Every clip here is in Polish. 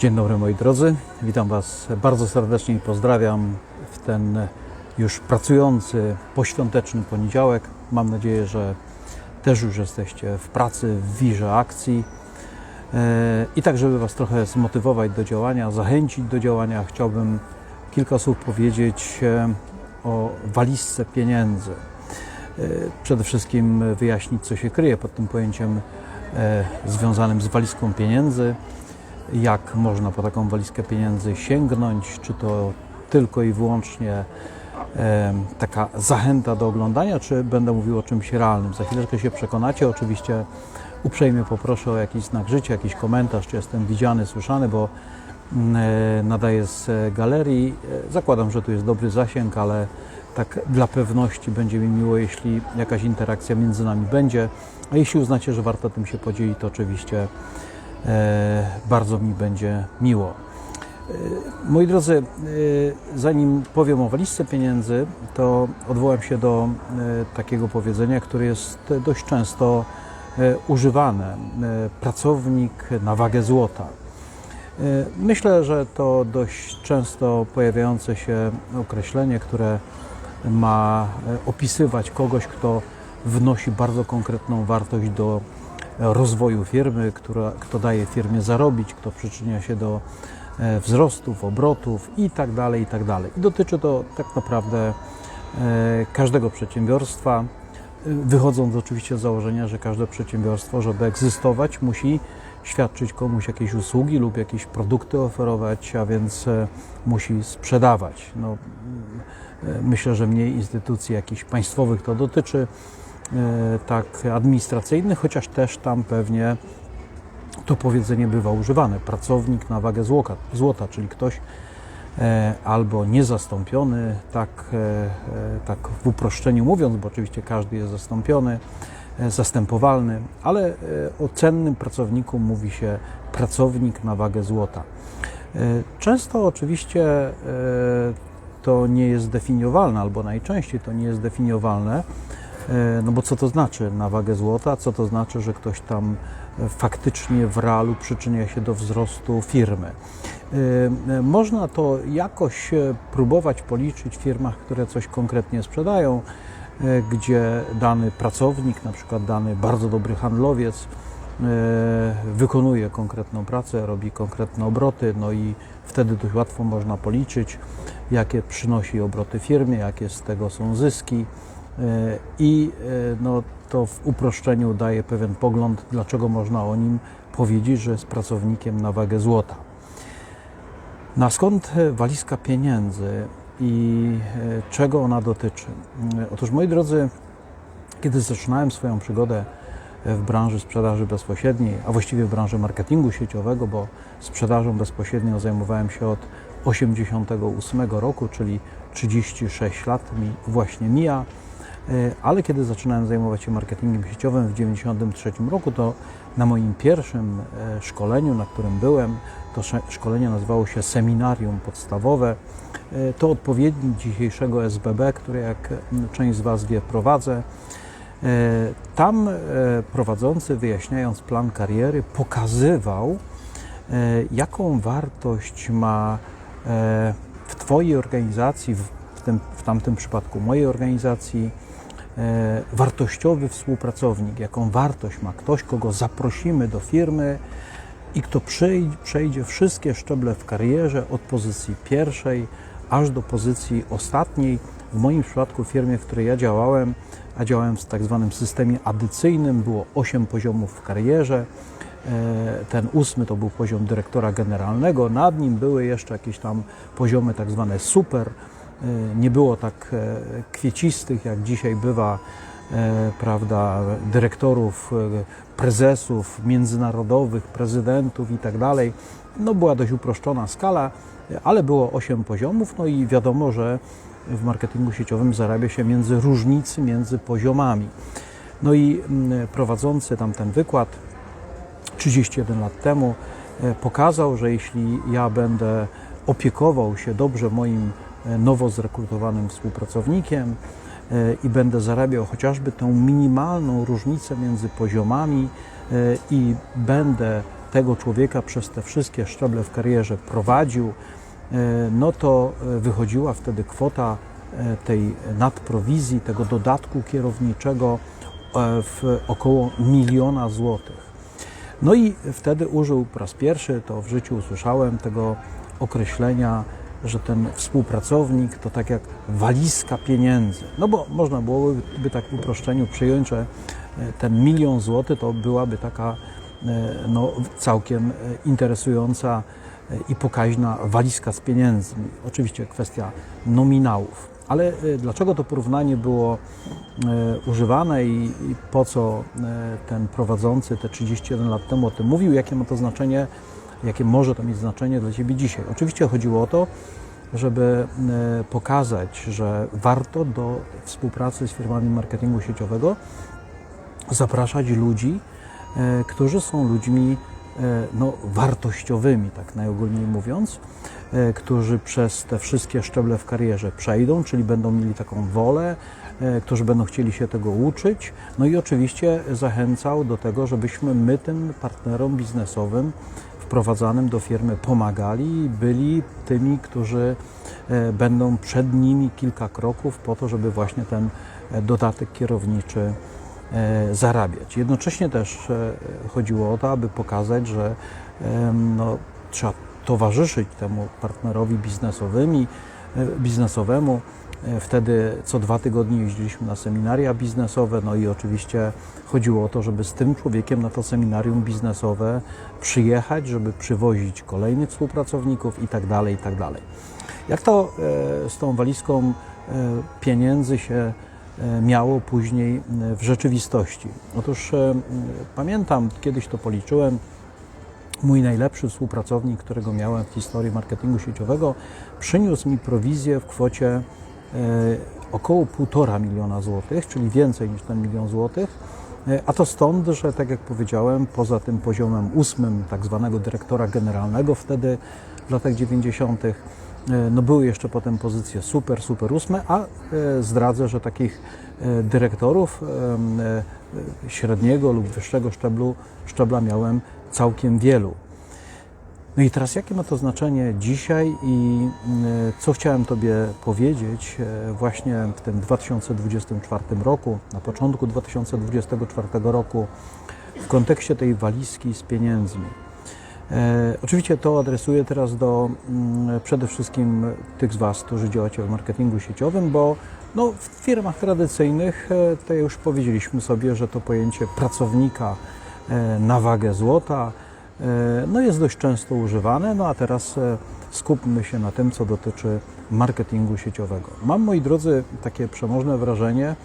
Dzień dobry moi drodzy, witam Was bardzo serdecznie i pozdrawiam w ten już pracujący poświąteczny poniedziałek. Mam nadzieję, że też już jesteście w pracy, w wirze akcji. E, I tak, żeby Was trochę zmotywować do działania, zachęcić do działania, chciałbym kilka słów powiedzieć e, o walizce pieniędzy. E, Przede wszystkim wyjaśnić, co się kryje pod tym pojęciem związanym z walizką pieniędzy, jak można po taką walizkę pieniędzy sięgnąć, czy to tylko i wyłącznie taka zachęta do oglądania, czy będę mówił o czymś realnym. Za chwileczkę się przekonacie. Oczywiście uprzejmie poproszę o jakiś znak życia, jakiś komentarz, czy jestem widziany, słyszany, bo mm, e, nadaję z e, galerii. E, Zakładam, że tu jest dobry zasięg, ale tak dla pewności będzie mi miło, jeśli jakaś interakcja między nami będzie. A jeśli uznacie, że warto tym się podzielić, to oczywiście bardzo mi będzie miło. E, Moi drodzy, e, zanim powiem o walizce pieniędzy, to odwołam się do e, takiego powiedzenia, które jest dość często e, używane. E, Pracownik na wagę złota. E, Myślę, że to dość często pojawiające się określenie, które ma e, opisywać kogoś, kto wnosi bardzo konkretną wartość do rozwoju firmy, która, kto daje firmie zarobić, kto przyczynia się do e, wzrostów, obrotów i tak dalej, i tak. I dotyczy to tak naprawdę e, każdego przedsiębiorstwa, e, wychodząc oczywiście z założenia, że każde przedsiębiorstwo, żeby egzystować, musi świadczyć komuś jakieś usługi lub jakieś produkty oferować, a więc musi sprzedawać. No, myślę, że mniej instytucji jakichś państwowych to dotyczy, tak administracyjnych, chociaż też tam pewnie to powiedzenie bywa używane. Pracownik na wagę złota, złota czyli ktoś e, albo niezastąpiony, tak, e, e, tak w uproszczeniu mówiąc, bo oczywiście każdy jest zastąpiony, e, zastępowalny, ale e, o cennym pracowniku mówi się pracownik na wagę złota. E, Często oczywiście e, to nie jest definiowalne, albo najczęściej to nie jest definiowalne, e, no bo co to znaczy na wagę złota? Co to znaczy, że ktoś tam e, faktycznie w realu przyczynia się do wzrostu firmy? E, e, Można to jakoś e, próbować policzyć w firmach, które coś konkretnie sprzedają, e, gdzie dany pracownik, na przykład dany bardzo dobry handlowiec, e, wykonuje konkretną pracę, robi konkretne obroty, no i wtedy dość łatwo można policzyć, jakie przynosi obroty firmie, jakie z tego są zyski e, i e, no, to w uproszczeniu daje pewien pogląd, dlaczego można o nim powiedzieć, że jest pracownikiem na wagę złota. Na skąd e, walizka pieniędzy i e, czego ona dotyczy? E, Otóż, moi drodzy, kiedy zaczynałem swoją przygodę w branży sprzedaży bezpośredniej, a właściwie w branży marketingu sieciowego, bo sprzedażą bezpośrednią zajmowałem się od 88 roku, czyli 36 lat mi właśnie mija. E, Ale kiedy zaczynałem zajmować się marketingiem sieciowym w 93 roku, to na moim pierwszym e, szkoleniu, na którym byłem, to szkolenie nazywało się Seminarium Podstawowe. E, To odpowiednik dzisiejszego SBB, który jak część z Was wie prowadzę. Tam prowadzący, wyjaśniając plan kariery, pokazywał, jaką wartość ma w Twojej organizacji, w, w, tym, w tamtym przypadku mojej organizacji, e, wartościowy współpracownik, jaką wartość ma ktoś, kogo zaprosimy do firmy i kto przejdzie, przejdzie wszystkie szczeble w karierze od pozycji pierwszej aż do pozycji ostatniej. W moim przypadku w firmie, w której ja działałem, a działałem w tak zwanym systemie adycyjnym, było 8 poziomów w karierze. E, Ten ósmy to był poziom dyrektora generalnego, nad nim były jeszcze jakieś tam poziomy tak zwane super. E, Nie było tak e, kwiecistych, jak dzisiaj bywa, e, prawda, dyrektorów, prezesów międzynarodowych, prezydentów i tak dalej. No była dość uproszczona skala, ale było 8 poziomów, no i wiadomo, że w marketingu sieciowym zarabia się między różnicy między poziomami. No i mm, prowadzący tam ten wykład 31 lat temu pokazał, że jeśli ja będę opiekował się dobrze moim nowo zrekrutowanym współpracownikiem e, i będę zarabiał chociażby tą minimalną różnicę między poziomami e, i będę tego człowieka przez te wszystkie szczeble w karierze prowadził, e, no to e, wychodziła wtedy kwota e, tej nadprowizji, tego dodatku kierowniczego e, w około miliona złotych. No i wtedy użył po raz pierwszy, to w życiu usłyszałem tego określenia, że ten współpracownik to tak jak walizka pieniędzy. No bo można byłoby tak w uproszczeniu przyjąć, że e, ten milion złotych to byłaby taka e, no, całkiem e, interesująca i pokaźna walizka z pieniędzmi. Oczywiście kwestia nominałów. Ale dlaczego to porównanie było używane i, po co ten prowadzący te 31 lat temu o tym mówił, jakie ma to znaczenie, jakie może to mieć znaczenie dla Ciebie dzisiaj? Oczywiście chodziło o to, żeby e, pokazać, że warto do współpracy z firmami marketingu sieciowego zapraszać ludzi, e, którzy są ludźmi e, no, wartościowymi, tak najogólniej mówiąc, którzy przez te wszystkie szczeble w karierze przejdą, czyli będą mieli taką wolę, którzy będą chcieli się tego uczyć. No i oczywiście zachęcał do tego, żebyśmy my tym partnerom biznesowym wprowadzanym do firmy pomagali i byli tymi, którzy e, będą przed nimi kilka kroków po to, żeby właśnie ten e, dodatek kierowniczy e, zarabiać. Jednocześnie też chodziło o to, aby pokazać, że no, trzeba towarzyszyć temu partnerowi biznesowemu. E, Wtedy co dwa tygodnie jeździliśmy na seminaria biznesowe, no i oczywiście chodziło o to, żeby z tym człowiekiem na to seminarium biznesowe przyjechać, żeby przywozić kolejnych współpracowników i tak dalej, i tak dalej. Jak to e, z tą walizką e, pieniędzy się miało później w rzeczywistości? Otóż pamiętam, kiedyś to policzyłem, mój najlepszy współpracownik, którego miałem w historii marketingu sieciowego, przyniósł mi prowizję w kwocie około 1,5 miliona złotych, czyli więcej niż ten milion złotych. E, A to stąd, że tak jak powiedziałem, poza tym poziomem ósmym, tak zwanego dyrektora generalnego wtedy w latach 90., e, no były jeszcze potem pozycje super, super ósme, a e, zdradzę, że takich e, dyrektorów e, średniego lub wyższego szczeblu, szczebla miałem całkiem wielu. No i teraz jakie ma to znaczenie dzisiaj i mm, co chciałem Tobie powiedzieć e, właśnie w tym 2024 roku, na początku 2024 roku w kontekście tej walizki z pieniędzmi. E, oczywiście to adresuję teraz do mm, przede wszystkim tych z Was, którzy działacie w marketingu sieciowym, bo no, w firmach tradycyjnych e, to już powiedzieliśmy sobie, że to pojęcie pracownika e, na wagę złota e, no, jest dość często używane, no a teraz e, skupmy się na tym, co dotyczy marketingu sieciowego. Mam, moi drodzy, takie przemożne wrażenie e,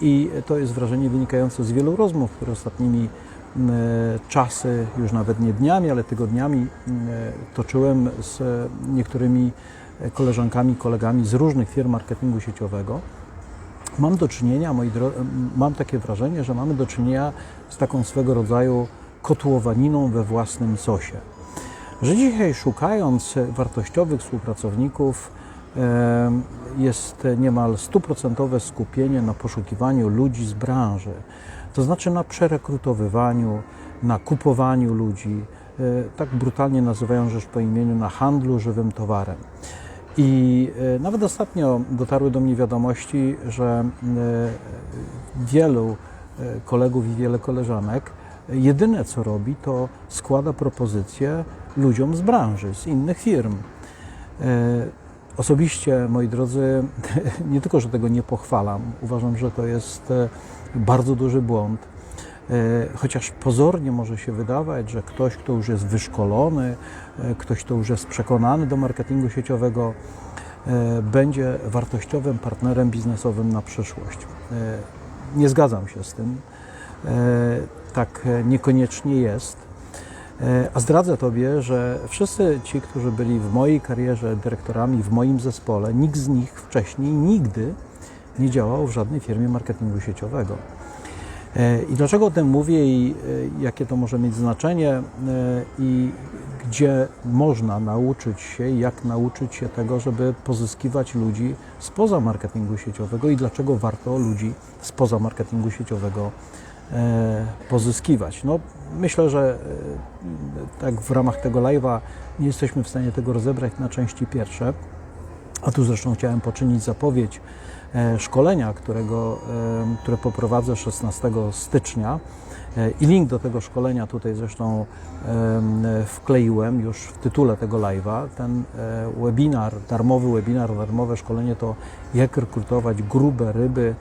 i to jest wrażenie wynikające z wielu rozmów, które ostatnimi czasy, już nawet nie dniami, ale tygodniami toczyłem z e, niektórymi koleżankami, kolegami z różnych firm marketingu sieciowego. Mam do czynienia, moi dro- mam takie wrażenie, że mamy do czynienia z taką swego rodzaju kotłowaniną we własnym sosie. Że dzisiaj szukając wartościowych współpracowników jest niemal stuprocentowe skupienie na poszukiwaniu ludzi z branży, to znaczy na przerekrutowywaniu, na kupowaniu ludzi, e, tak brutalnie nazywają rzecz po imieniu, na handlu żywym towarem. I e, nawet ostatnio dotarły do mnie wiadomości, że e, wielu kolegów i wiele koleżanek jedyne co robi, to składa propozycje ludziom z branży, z innych firm. E, Osobiście, moi drodzy, nie tylko, że tego nie pochwalam, uważam, że to jest e, bardzo duży błąd. E, Chociaż pozornie może się wydawać, że ktoś, kto już jest wyszkolony, ktoś, kto już jest przekonany do marketingu sieciowego, będzie wartościowym partnerem biznesowym na przyszłość. Nie zgadzam się z tym. E, Tak e, niekoniecznie jest. E, A zdradzę Tobie, że wszyscy ci, którzy byli w mojej karierze dyrektorami, w moim zespole, nikt z nich wcześniej nigdy nie działał w żadnej firmie marketingu sieciowego. I dlaczego o tym mówię i jakie to może mieć znaczenie i gdzie można nauczyć się, jak nauczyć się tego, żeby pozyskiwać ludzi spoza marketingu sieciowego i dlaczego warto ludzi spoza marketingu sieciowego pozyskiwać. No, myślę, że e, tak w ramach tego live'a nie jesteśmy w stanie tego rozebrać na części pierwsze. A tu zresztą chciałem poczynić zapowiedź e, szkolenia, którego, e, które poprowadzę 16 stycznia. E, I link do tego szkolenia tutaj zresztą e, wkleiłem już w tytule tego live'a. Ten e, webinar, darmowy webinar, darmowe szkolenie to jak rekrutować grube ryby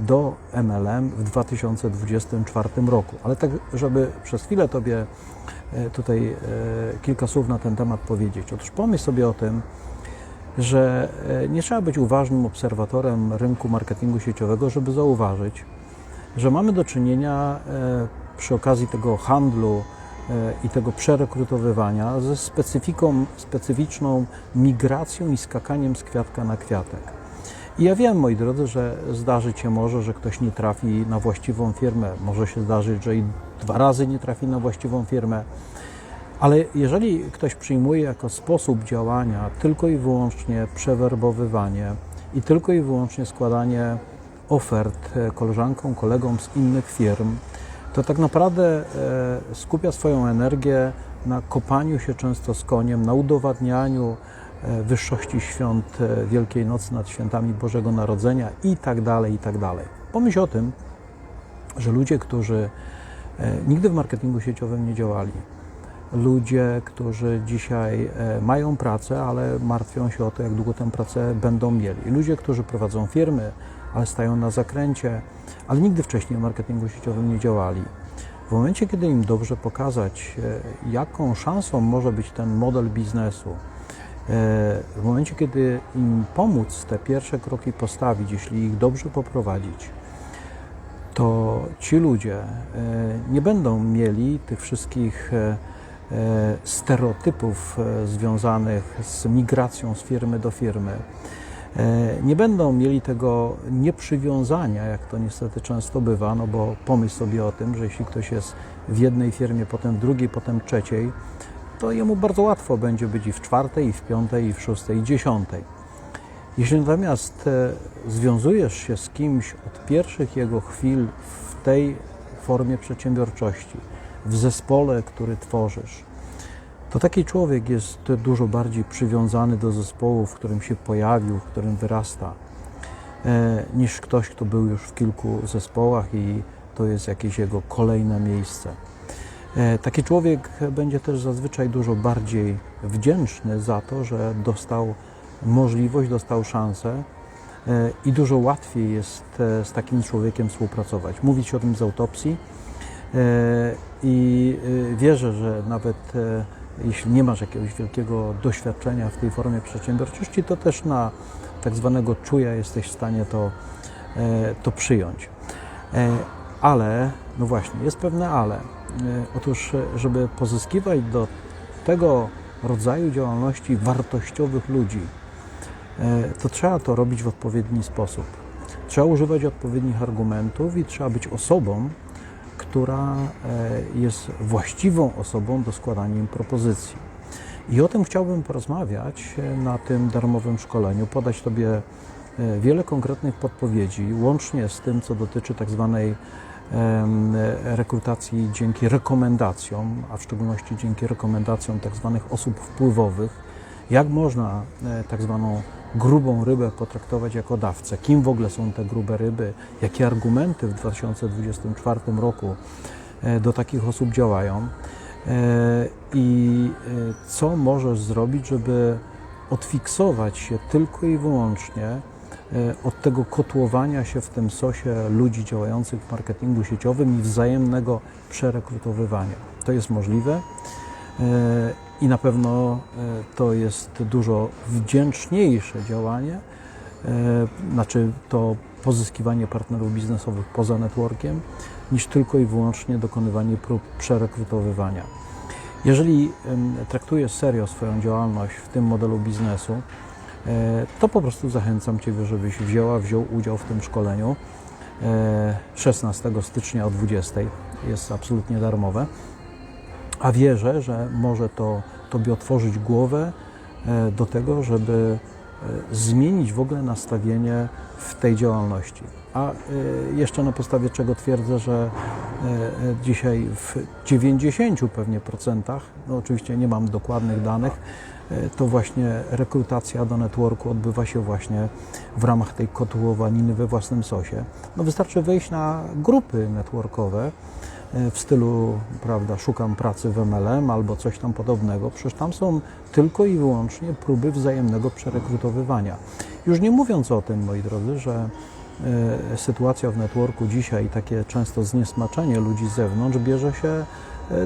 do MLM w 2024 roku. Ale tak, żeby przez chwilę Tobie e, tutaj e, kilka słów na ten temat powiedzieć. Otóż pomyśl sobie o tym, że e, nie trzeba być uważnym obserwatorem rynku marketingu sieciowego, żeby zauważyć, że mamy do czynienia przy okazji tego handlu i tego przerekrutowywania ze specyfiką, specyficzną migracją i skakaniem z kwiatka na kwiatek. I ja wiem, moi drodzy, że zdarzyć się może, że ktoś nie trafi na właściwą firmę. Może się zdarzyć, że i dwa razy nie trafi na właściwą firmę. Ale jeżeli ktoś przyjmuje jako sposób działania tylko i wyłącznie przewerbowywanie i tylko i wyłącznie składanie ofert e, koleżankom, kolegom z innych firm, to tak naprawdę e, skupia swoją energię na kopaniu się często z koniem, na udowadnianiu wyższości świąt e, Wielkiej Nocy nad świętami Bożego Narodzenia i tak dalej, i tak dalej. Pomyśl o tym, że ludzie, którzy e, nigdy w marketingu sieciowym nie działali, ludzie, którzy dzisiaj e, mają pracę, ale martwią się o to, jak długo tę pracę będą mieli. Ludzie, którzy prowadzą firmy, ale stają na zakręcie, ale nigdy wcześniej w marketingu sieciowym nie działali. W momencie, kiedy im dobrze pokazać, e, jaką szansą może być ten model biznesu, e, w momencie, kiedy im pomóc te pierwsze kroki postawić, jeśli ich dobrze poprowadzić, to ci ludzie e, nie będą mieli tych wszystkich e, e, stereotypów e, związanych z migracją z firmy do firmy. E, Nie będą mieli tego nieprzywiązania, jak to niestety często bywa, no bo pomyśl sobie o tym, że jeśli ktoś jest w jednej firmie, potem w drugiej, potem trzeciej, to jemu bardzo łatwo będzie być i w czwartej, i w piątej, i w szóstej, i dziesiątej. Jeśli natomiast e, związujesz się z kimś od pierwszych jego chwil w tej formie przedsiębiorczości, w zespole, który tworzysz, to taki człowiek jest dużo bardziej przywiązany do zespołu, w którym się pojawił, w którym wyrasta, e, niż ktoś, kto był już w kilku zespołach i to jest jakieś jego kolejne miejsce. E, Taki człowiek będzie też zazwyczaj dużo bardziej wdzięczny za to, że dostał możliwość, dostał szansę e, i dużo łatwiej jest e, z takim człowiekiem współpracować. Mówić o tym z autopsji i wierzę, że nawet jeśli nie masz jakiegoś wielkiego doświadczenia w tej formie przedsiębiorczości, to też na tak zwanego czuja jesteś w stanie to, to przyjąć. Ale, no właśnie, jest pewne ale. E, Otóż, e, żeby pozyskiwać do tego rodzaju działalności wartościowych ludzi, e, to trzeba to robić w odpowiedni sposób. Trzeba używać odpowiednich argumentów i trzeba być osobą, która jest właściwą osobą do składania im propozycji. I o tym chciałbym porozmawiać na tym darmowym szkoleniu, podać Tobie wiele konkretnych podpowiedzi, łącznie z tym, co dotyczy tak zwanej rekrutacji dzięki rekomendacjom, a w szczególności dzięki rekomendacjom tak zwanych osób wpływowych, jak można e, tak zwaną grubą rybę potraktować jako dawcę, kim w ogóle są te grube ryby, jakie argumenty w 2024 roku e, do takich osób działają? E, i co możesz zrobić, żeby odfiksować się tylko i wyłącznie od tego kotłowania się w tym sosie ludzi działających w marketingu sieciowym i wzajemnego przerekrutowywania. To jest możliwe e, i na pewno e, to jest dużo wdzięczniejsze działanie, e, znaczy to pozyskiwanie partnerów biznesowych poza networkiem, niż tylko i wyłącznie dokonywanie prób przerekrutowywania. Jeżeli traktujesz serio swoją działalność w tym modelu biznesu, e, to po prostu zachęcam Ciebie, żebyś wzięła, wziął udział w tym szkoleniu e, 16 stycznia o 20. Jest absolutnie darmowe. A wierzę, że może to Tobie otworzyć głowę e, do tego, żeby e, zmienić w ogóle nastawienie w tej działalności. A y, jeszcze na podstawie czego twierdzę, że y, y, dzisiaj w 90 pewnie procentach, no oczywiście nie mam dokładnych danych, to właśnie rekrutacja do networku odbywa się właśnie w ramach tej kotłowaniny we własnym sosie. No wystarczy wejść na grupy networkowe, e, w stylu, prawda, szukam pracy w MLM albo coś tam podobnego. Przecież tam są tylko i wyłącznie próby wzajemnego przerekrutowywania. Już nie mówiąc o tym, moi drodzy, że e, sytuacja w networku dzisiaj, takie często zniesmaczenie ludzi z zewnątrz bierze się e,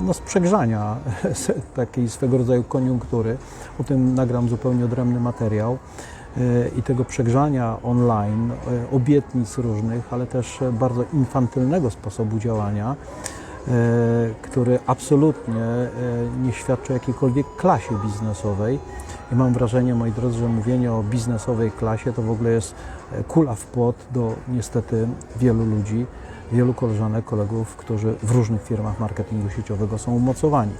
no, z przegrzania takiej swego rodzaju koniunktury. O tym nagram zupełnie odrębny materiał e, i tego przegrzania online, obietnic różnych, ale też bardzo infantylnego sposobu działania, który absolutnie nie świadczy o jakiejkolwiek klasie biznesowej. I mam wrażenie, moi drodzy, że mówienie o biznesowej klasie to w ogóle jest e, kula w płot do niestety wielu ludzi, wielu koleżanek, kolegów, którzy w różnych firmach marketingu sieciowego są umocowani.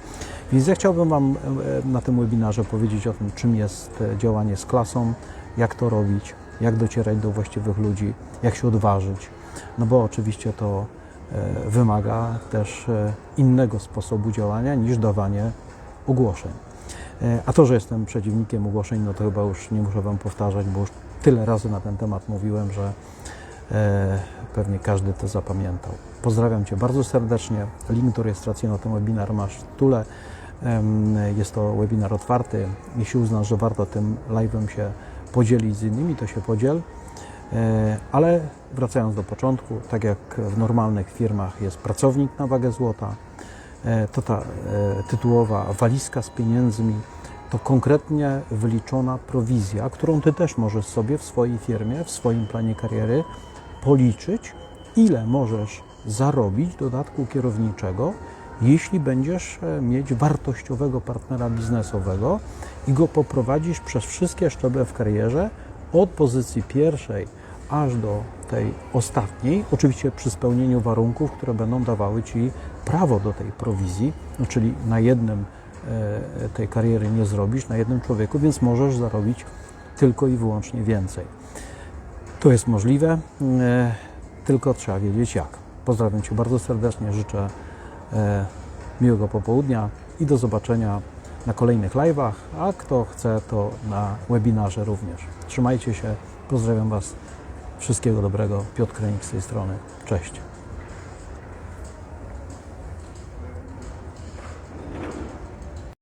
Więc ja chciałbym Wam e, na tym webinarze powiedzieć o tym, czym jest e, działanie z klasą, jak to robić, jak docierać do właściwych ludzi, jak się odważyć. No bo oczywiście to e, wymaga też e, innego sposobu działania niż dawanie ogłoszeń. E, A to, że jestem przeciwnikiem ogłoszeń, no to chyba już nie muszę Wam powtarzać, bo już tyle razy na ten temat mówiłem, że e, pewnie każdy to zapamiętał. Pozdrawiam Cię bardzo serdecznie. Link do rejestracji na ten webinar masz w tule. Jest to webinar otwarty. Jeśli uznasz, że warto tym live'em się podzielić z innymi, to się podziel. E, Ale wracając do początku, tak jak w normalnych firmach jest pracownik na wagę złota, to ta e, tytułowa walizka z pieniędzmi to konkretnie wyliczona prowizja, którą Ty też możesz sobie w swojej firmie, w swoim planie kariery policzyć, ile możesz zarobić dodatku kierowniczego, jeśli będziesz e, mieć wartościowego partnera biznesowego i go poprowadzisz przez wszystkie szczeble w karierze, od pozycji pierwszej aż do tej ostatniej, oczywiście przy spełnieniu warunków, które będą dawały Ci prawo do tej prowizji, no, czyli na jednym e, tej kariery nie zrobisz, na jednym człowieku, więc możesz zarobić tylko i wyłącznie więcej. To jest możliwe, e, tylko trzeba wiedzieć jak. Pozdrawiam Cię bardzo serdecznie, życzę e, miłego popołudnia i do zobaczenia na kolejnych live'ach, a kto chce, to na webinarze również. Trzymajcie się, pozdrawiam Was, wszystkiego dobrego, Piotr Krenik z tej strony, cześć.